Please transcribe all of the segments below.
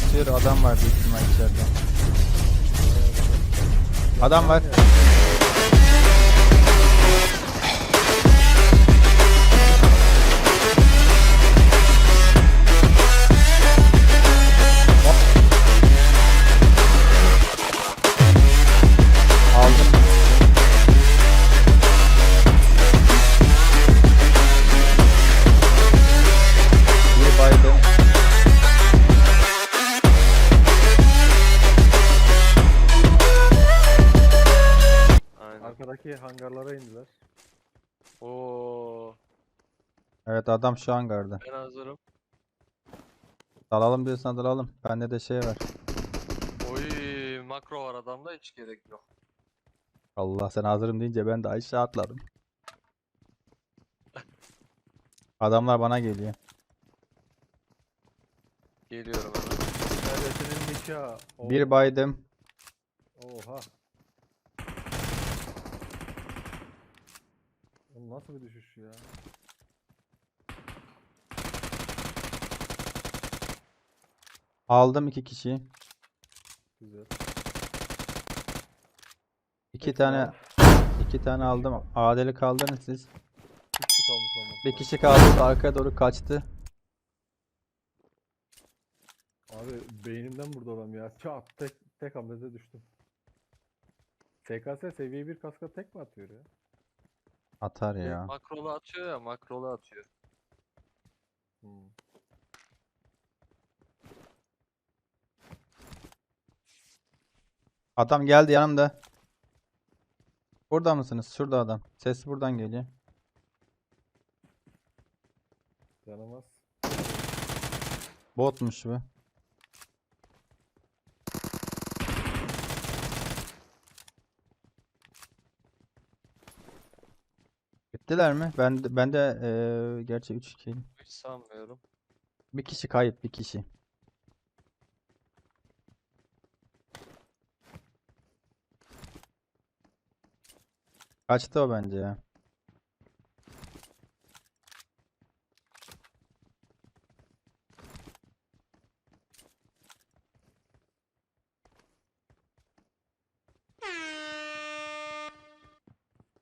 kasıyor adam var büyük ihtimal içeride. Adam var. Evet adam şu hangarda. ben hazırım. Dalalım diyorsan dalalım. Bende de şey var. Oy, makro var adamda hiç gerek yok. Allah sen hazırım deyince ben de aşağı atladım. Adamlar bana geliyor. Geliyorum hemen. Neredesinin nikahı. Oo, Bir baydım. Oha. Oğlum nasıl bir düşüş ya? Aldım iki kişiyi. Güzel. İki Peki tane abi. iki tane aldım. Adeli kaldınız siz. Bir kişi kalmış olması Bir kişi kaldı arkaya doğru kaçtı. Abi beynimden vurdu adam ya. Çat tek tek hamlede düştüm. SKS seviye 1 kaska tek mi atıyor ya? Atar ya. Makrolu atıyor ya, makrolu atıyor. Hmm. Adam geldi yanımda. Burada mısınız? Şurada adam. Ses buradan geliyor. Canamaz. Botmuş bu. Bittiler mi? Ben de, ben de eee, gerçi 3 kill. Hiç sanmıyorum. Bir kişi kayıp, bir kişi. Kaçtı o bence ya.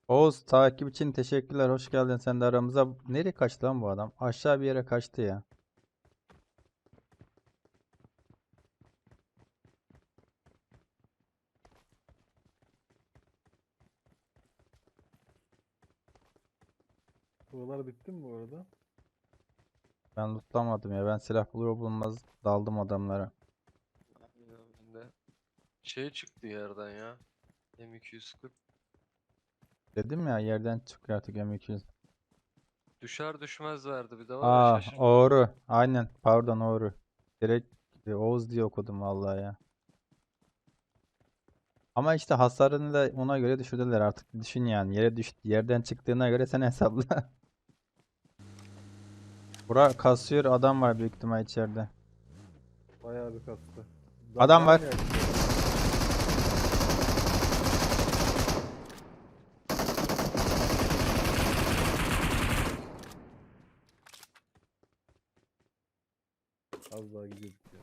Oğuz takip için teşekkürler. Hoş geldin sen de aramıza. Nereye kaçtı lan bu adam? Aşağı bir yere kaçtı ya. Buralar bitti mi bu arada? Ben lootlamadım ya. Ben silah bulur bulmaz daldım adamlara. Aynen ben de. Şey çıktı yerden ya. M240. Dedim ya yerden çıkıyor artık M200. Düşer düşmez verdi bir de var ya Aa, şaşırdım. Oğru. Aynen. Pardon Oğru. Direkt e, Oğuz diye okudum vallahi ya. Ama işte hasarını da ona göre düşürdüler artık. Düşün yani. Yere düştü. Yerden çıktığına göre sen hesapla. Bura kasıyor adam var büyük ihtimal içeride. Bayağı bir kastı. Adam var. ya işte. Az daha gidiyorduk ya.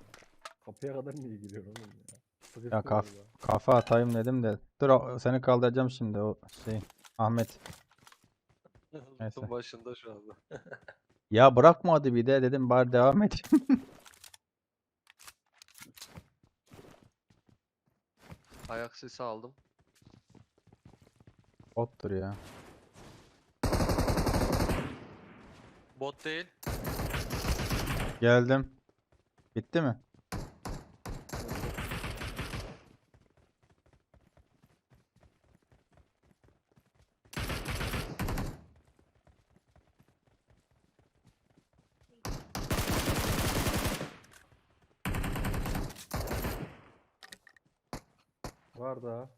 Kapıya kadar niye gidiyor oğlum ya? Sıkıştı kaf-. Kafa atayım dedim de. Dur o- seni kaldıracağım şimdi o şey. Ahmet. neyse. Başında şu anda. Ya bırakmadı bir de dedim bari devam et. Ayak sesi aldım. Bottur ya. Bot değil. Geldim. Bitti mi? Var daha.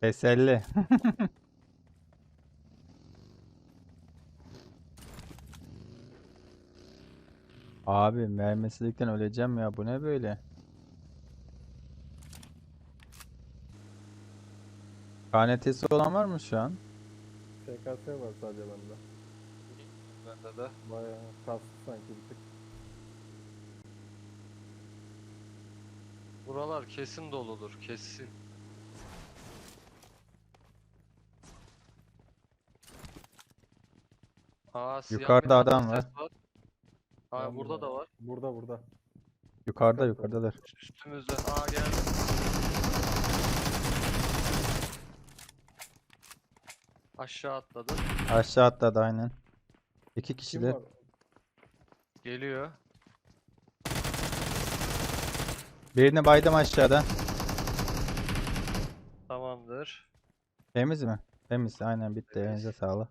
Teselli. Abi mermisizlikten öleceğim ya. Bu ne böyle? KNT'si olan var mı şu an? SKS var sadece bende. Bende de. Bayağı kastı sanki bir tık. Buralar kesin doludur. Kesin. Aa, siyah Yukarıda bir adam var. ses var. Aa burada da var. Burada burada. Yukarıda Yukarıda. yukarıdalar. Üstümüzde. Aa geldi. Aşağı atladı. Aşağı atladı aynen. İki Kim kişiler. var? Geliyor. Birini baydım aşağıda. Tamamdır. Temiz mi? Temiz aynen bitti. Temiz. Elinize sağlık.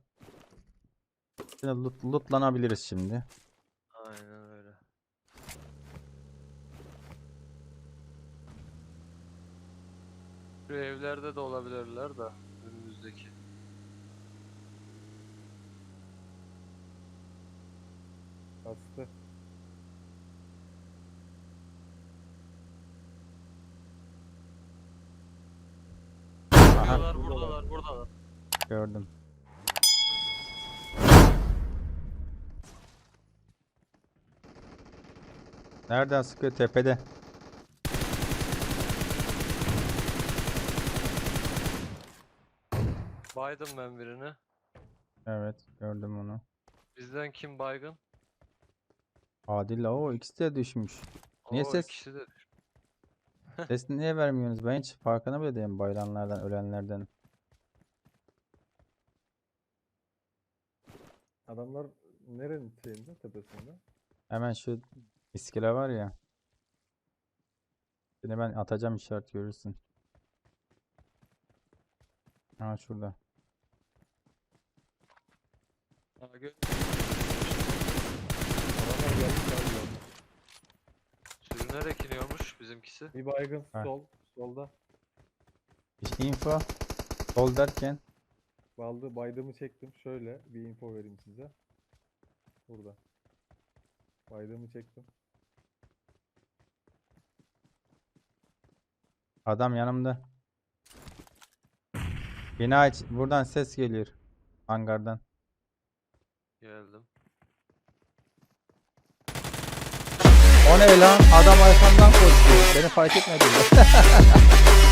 Şimdi loot, lootlanabiliriz şimdi. Aynen öyle. Şu evlerde de olabilirler de önümüzdeki. Kastı. Buradalar, buradalar, buradalar. gördüm. Nereden sıkıyor? Tepede. Baydım ben birini. Evet gördüm onu. Bizden kim baygın? Adil o ikisi de düşmüş. Niye Oo, ses- ikisi de düş- Ses niye vermiyorsunuz? Ben hiç farkına bile değilim bayılanlardan, ölenlerden. Adamlar nerenin şeyinde tepesinde? Hemen şu iskele var ya. Şimdi ben atacağım işaret görürsün. Ha şurada. Aa, gö- Adamlar geldi geldi geldi. Sürünerek iniyormuş bizimkisi. Bir baygın Ha. sol. Solda. İş- Info. Sol derken. Baldı baydımı çektim. Şöyle bir info vereyim size. Burada. Baydımı çektim. Adam yanımda. Bina iç. Buradan ses geliyor. Hangardan. Geldim. Ne lan? Adam arkamdan koştu. Beni fark etmedi.